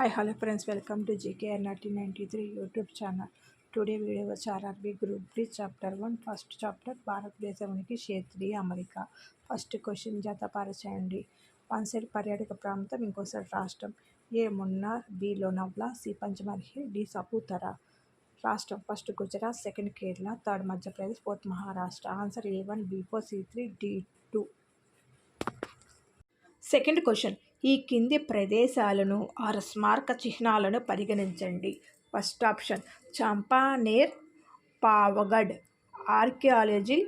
Hi hello friends welcome to GKR nineteen ninety three YouTube channel today video వచ్చి RRB group three chapter one first chapter భారతదేశానికి క్షేత్రీయ అమరిక first question జతపరచండి one side పర్యాటక ప్రాంతం ఇంకోసారి రాష్ట్రం A Munnar B Lonavla C Pachmarhi D Saputara రాష్ట్రం first Gujarat second Kerala third Madhya Pradesh fourth Maharashtra answer A one B four C three D two second question ఈ కింది ప్రదేశాలను ఆరు స్మారక చిహ్నాలను పరిగణించండి. First option Champaner Pavagadh archaeology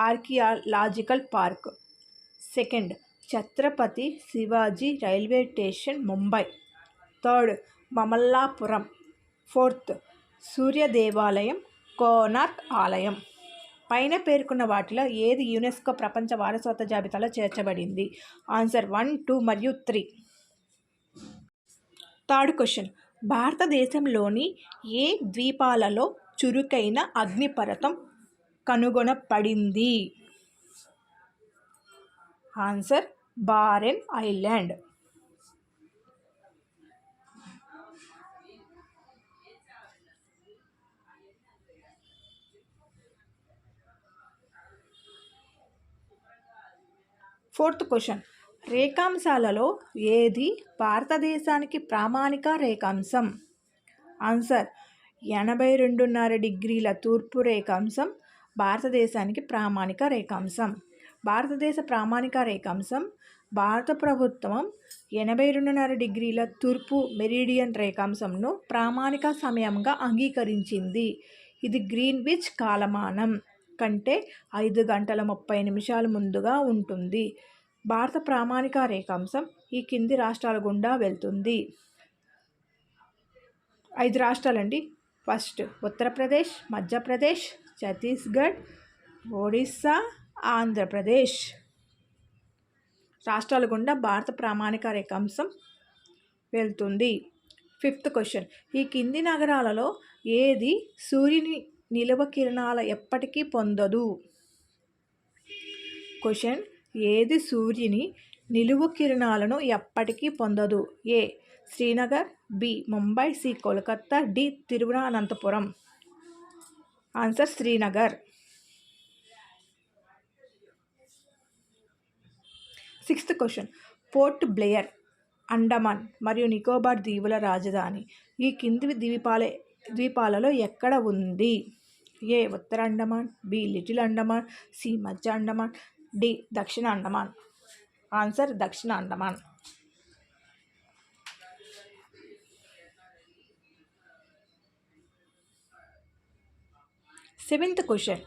archaeological park. Second Chhatrapati Shivaji railway station Mumbai. Third Mamallapuram. Fourth Surya దేవాలయం కోనార్క్ ఆలయం. పైన పేర్కొన్న వాటిలో ఏది యునెస్కో ప్రపంచ వారసత్వ జాబితాలో చేర్చబడింది? ఆన్సర్ వన్ టూ మరియు త్రీ. Third question. భారతదేశంలోని ఏ ద్వీపాలలో చురుకైన అగ్నిపర్వతం కనుగొనబడింది? Answer Barren Island. Fourth question. రేఖాంశాలలో ఏది భారతదేశానికి ప్రామాణిక రేఖాంశం? ఆన్సర్ ఎనభై రెండున్నర డిగ్రీల తూర్పు రేఖాంశం భారతదేశానికి ప్రామాణిక రేఖాంశం. భారతదేశ ప్రామాణిక రేఖాంశం భారత ప్రభుత్వం ఎనభై రెండున్నర డిగ్రీల తూర్పు మెరీడియన్ రేఖాంశంను ప్రామాణిక సమయంగా అంగీకరించింది. ఇది గ్రీన్విచ్ కాలమానం. కంటే ఐదు గంటల ముప్పై నిమిషాల ముందుగా ఉంటుంది. భారత ప్రామాణిక రేఖాంశం ఈ కింది రాష్ట్రాల గుండా వెళ్తుంది. ఐదు రాష్ట్రాలండి. ఫస్ట్ ఉత్తరప్రదేశ్ మధ్యప్రదేశ్ ఛత్తీస్గఢ్ ఒడిస్సా ఆంధ్రప్రదేశ్. రాష్ట్రాల గుండా భారత ప్రామాణిక రేఖాంశం వెళ్తుంది. Fifth question. ఈ కింది నగరాలలో ఏది సూర్యుని నిలువ కిరణాల ఎప్పటికీ పొందదు. క్వశ్చన్ ఏది సూర్యుని నిలువు కిరణాలను ఎప్పటికీ పొందదు? A Srinagar. B Mumbai. C Kolkata. D Thiruvananthapuram. Answer Srinagar. Sixth question Port Blair Andaman మరియు నికోబార్ దీవుల రాజధాని ఈ కింది ద్వీపాలే ద్వీపాలలో ఎక్కడ ఉంది? A Uttara Andaman B little Andaman C మధ్య అండమాన్ డి దక్షిణ అండమాన్. ఆన్సర్ దక్షిణ అండమాన్. Seventh question.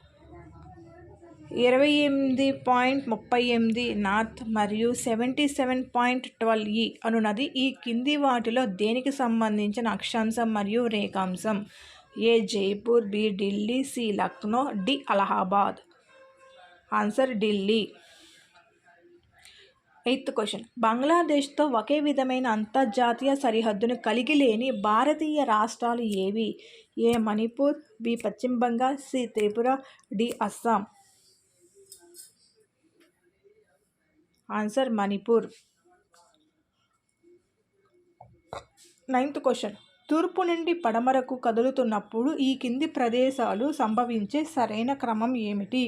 ఇరవై ఎనిమిది పాయింట్ ముప్పై ఎనిమిది నార్త్ మరియు సెవెంటీ సెవెన్ పాయింట్ ట్వెల్వ్ ఈ అనున్నది ఈ కింది వాటిలో దేనికి సంబంధించిన అక్షాంశం మరియు రేఖాంశం? A Jaipur B Delhi C Lucknow D Allahabad. Answer Delhi. Eighth question. బంగ్లాదేశ్తో ఒకే విధమైన అంతర్జాతీయ సరిహద్దును కలిగి లేని భారతీయ రాష్ట్రాలు ఏవి? A Manipur B Paschim Bengal C Tripura D Assam. Answer Manipur. Ninth question. తూర్పు నుండి పడమరకు కదులుతున్నప్పుడు ఈ కింది ప్రదేశాలు సంభవించే సరైన క్రమం ఏమిటి?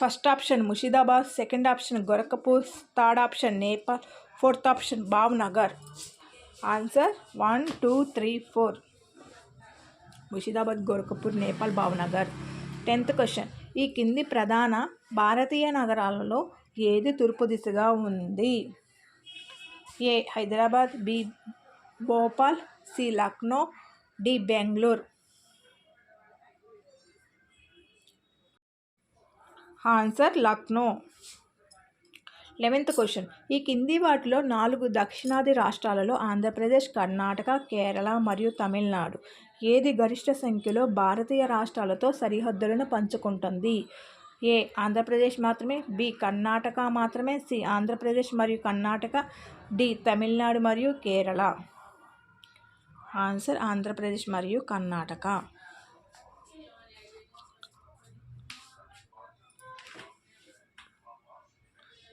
First option Murshidabad second option Gorakhpur third option Nepal fourth option Bhavnagar. Answer one two three four. Murshidabad Gorakhpur Nepal Bhavnagar. Tenth question. ఈ కింది ప్రధాన భారతీయ నగరాలలో ఏది తూర్పు దిశగా ఉంది? A Hyderabad B Bhopal C. Lucknow D. Bengaluru. Answer Lucknow. Eleventh question. ఈ కింది వాటిలో నాలుగు దక్షిణాది రాష్ట్రాలలో ఆంధ్రప్రదేశ్ కర్ణాటక కేరళ మరియు తమిళనాడు. ఏది గరిష్ట సంఖ్యలో భారతీయ రాష్ట్రాలతో సరిహద్దులను పంచుకుంటుంది? ఏ. ఆంధ్రప్రదేశ్ మాత్రమే బి. కర్ణాటక మాత్రమే సి. ఆంధ్రప్రదేశ్ మరియు కర్ణాటక డి. తమిళనాడు మరియు కేరళ. ఆన్సర్ ఆంధ్రప్రదేశ్ మరియు కర్ణాటక.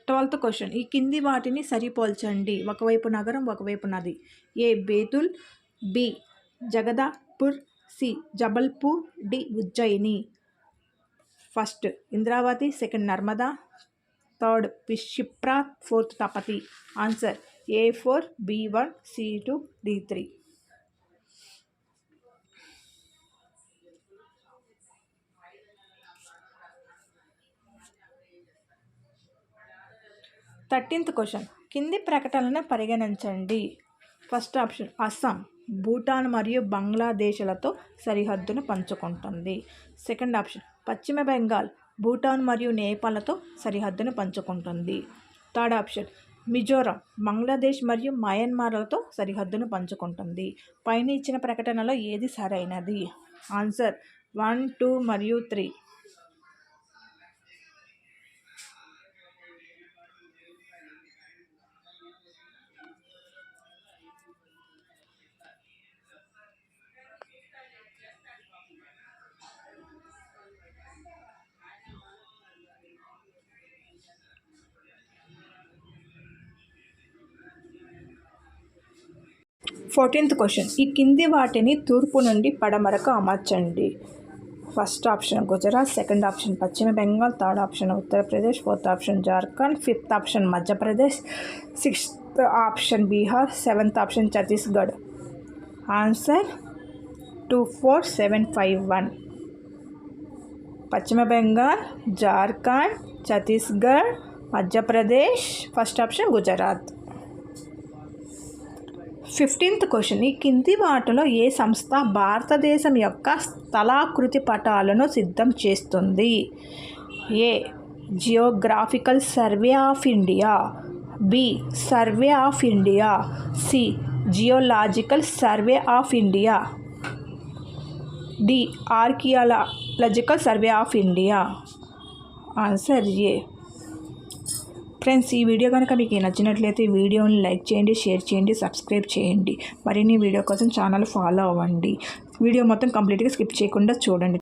Twelfth question. ఈ కింది వాటిని సరిపోల్చండి. ఒకవైపు నగరం ఒకవైపు నది. A Betul B Jagdalpur C Jabalpur D Ujjaini. First Indravati second Narmada third విషిప్రా fourth Tapti. Answer A four B one C two D three. Thirteenth question. కింది ప్రకటనలను పరిగణించండి. First option Assam. భూటాన్ మరియు బంగ్లాదేశ్లతో సరిహద్దును పంచుకుంటుంది. సెకండ్ ఆప్షన్ పశ్చిమ బెంగాల్. భూటాన్ మరియు నేపాల్తో సరిహద్దును పంచుకుంటుంది. Third option Mizoram. బంగ్లాదేశ్ మరియు మయన్మార్లతో సరిహద్దును పంచుకుంటుంది. పైన ఇచ్చిన ప్రకటనలో ఏది సరైనది? ఆన్సర్ వన్ టూ మరియు త్రీ. ఫోర్టీన్త్ క్వశ్చన్ ఈ కింది వాటిని తూర్పు నుండి పడమరకు అమర్చండి. First option Gujarat second option Paschim Bengal third option Uttar Pradesh fourth option Jharkhand fifth option Madhya Pradesh sixth option Bihar seventh option Chhattisgarh answer two four seven five one Paschim Bengal Jharkhand Chhattisgarh Madhya Pradesh first option Gujarat fifteenth question ఈ కింది వాటిలో ఏ సంస్థ భారతదేశం యొక్క స్థలాకృతి పటాలను సిద్ధం చేస్తుంది? A. Geographical survey of India B survey of India C geological survey of India D archaeological survey of India answer A friends ఈ వీడియో కనుక మీకు నచ్చినట్లయితే వీడియోని లైక్ చేయండి షేర్ చేయండి సబ్స్క్రైబ్ చేయండి. మరిన్ని వీడియో కోసం ఛానల్ ఫాలో అవ్వండి. వీడియో మొత్తం కంప్లీట్గా స్కిప్ చేయకుండా చూడండి.